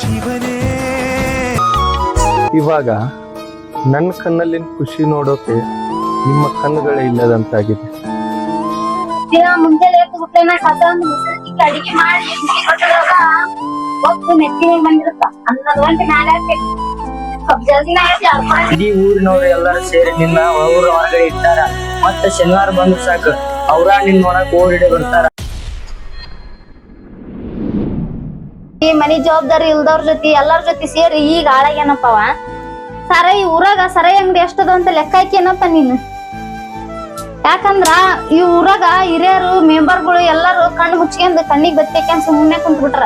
ಶಿವನೇ. ಇವಾಗ ನನ್ನ ಕಣ್ಣಲ್ಲಿನ ಖುಷಿ ನೋಡೋಕೆ ನಿಮ್ಮ ಕಣ್ಣುಗಳೇ ಇಲ್ಲದಂತಾಗಿದೆ. ದಿನ ಮುಂಜಾನೆ ಎದ್ದು ಬಿಟ್ಲೇನ ಕಸ ಒಂದು ಮುಸುಕಿಗೆ ಅಡಿಗೆ ಮಾಡಿ ಕೊಟ್ಟದಾಗ ಹೊತ್ತು ನೆತ್ತಿ ಮೇಲೆ ಬಂದಿರುತ್ತ? ಹನ್ನೊಂದು ಗಂಟೆ ಮೇಲೆ ಆಗ್ತೈತಿ ಸ್ವಲ್ಪ ಜಲ್ದಿನ ಎದ್ದು ಇಡೀ ಊರಿನವ್ರು ಎಲ್ಲರೂ ಸೇರಿ ನಿನ್ನ ಊರ ಹೊರಗಡೆ ಇಟ್ಟಾರ. ಮತ್ತೆ ಶನಿವಾರ ಬಂದ್ರು ಸಾಕು. ಅವ್ರ ನಿನ್ನ ನೋಡಕ್ ಓಡಿಡೆ ಬರ್ತಾರ. ಈ ಮನಿ ಜವಾಬ್ದಾರಿ ಇಲ್ದವ್ರ ಜೊತೆ ಎಲ್ಲಾರ ಜೊತೆ ಸೇರಿ ಈಗ ಹಾಳಾಗ್ಯಾನಪ್ಪವ ಸರ ಈ ಊರಾಗ ಸರೈ ಅಂಗಡಿ ಎಷ್ಟದ ಅಂತ ಲೆಕ್ಕ ಹಾಕ್ಯನಪ್ಪ ನೀನು. ಯಾಕಂದ್ರ ಈ ಊರಾಗ ಹಿರಿಯರು ಮೆಂಬರ್ಗಳು ಎಲ್ಲಾರು ಕಣ್ಣು ಮುಚ್ಕೊಂಡು ಕಣ್ಣಿಗೆ ಬತ್ತೇಕೆ ಸುಮ್ಮನೆ ಕುಂತ್ಬಿಟ್ರ.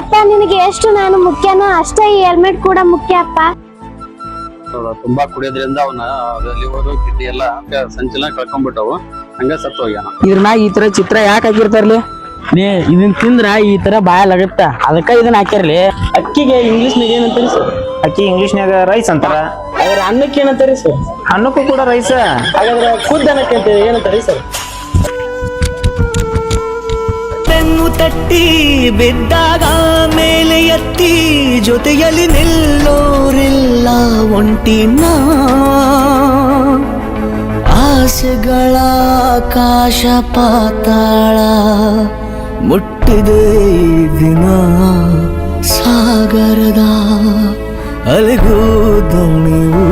ಅಪ್ಪ ನಿನಗೆ ಎಷ್ಟು ನಾನು ಮುಖ್ಯನೋ ಅಷ್ಟೇ ಈ ಹೆಲ್ಮೆಟ್ ಕೂಡ ಮುಖ್ಯ ಅಪ್ಪ. ತುಂಬಾ ಕುಡಿಯೋದ್ರಿಂದ ಅವನ ಲಿವರ್ ಕಿಡ್ನಿ ಎಲ್ಲ ಸಂಚಲನ ಕಳ್ಕೊಂಡ್ಬಿಟ್ಟವು. ಹಂಗ ಸತ್ತು ಹೋಗ್ಯಾನ ಇದ್ರ ಈ ತರ ಚಿತ್ರ ಯಾಕೆ ಹಾಕಿರ್ತಾರ್ಲಿ? ಲೇ ಇದನ್ ತಿಂದ್ರ? ಈ ತರ ಬಾಯಲಾಗತ್ತ ಅದಕ್ಕ ಇದನ್ನ ಹಾಕ್ಯಾರ್ಲಿ? ಅಕ್ಕಿಗೆ ಇಂಗ್ಲಿಷ್ ನಾಗ ಏನಂತಾರಿ ಸರ್ ಅಕ್ಕಿ ಇಂಗ್ಲಿಷ್ನ್ಯಾಗ ರೈಸ್ ಅಂತಾರ? ಅದ್ರ ಅನ್ನಕ್ಕೆ ಏನಂತಾರಿ ಸರ್ ಅನ್ನಕ್ಕೂ ಕೂಡ ರೈಸ್ ಹಾಗಾದ್ರೆ ಖುದ್ ಅನ್ನಕ್ಕೆ ಅಂತ ಏನಂತಾರಿ ಸರ್ ಬೆನ್ನು ತಟ್ಟಿ ಬಿದ್ದಾಗ ಮೇಲೆ ಎತ್ತಿ ಜೊತೆಯಲ್ಲಿ ನಿಲ್ಲೋರಿಲ್ಲ ಒಂಟಿನ. ಆಸೆಗಳ ಆಕಾಶ ಪಾತಾಳ. ಮುಟ್ಟಿದೆ ಈ ದಿನ ಸಾಗರದ ಅಲೆಗೂ ದೋಣಿವು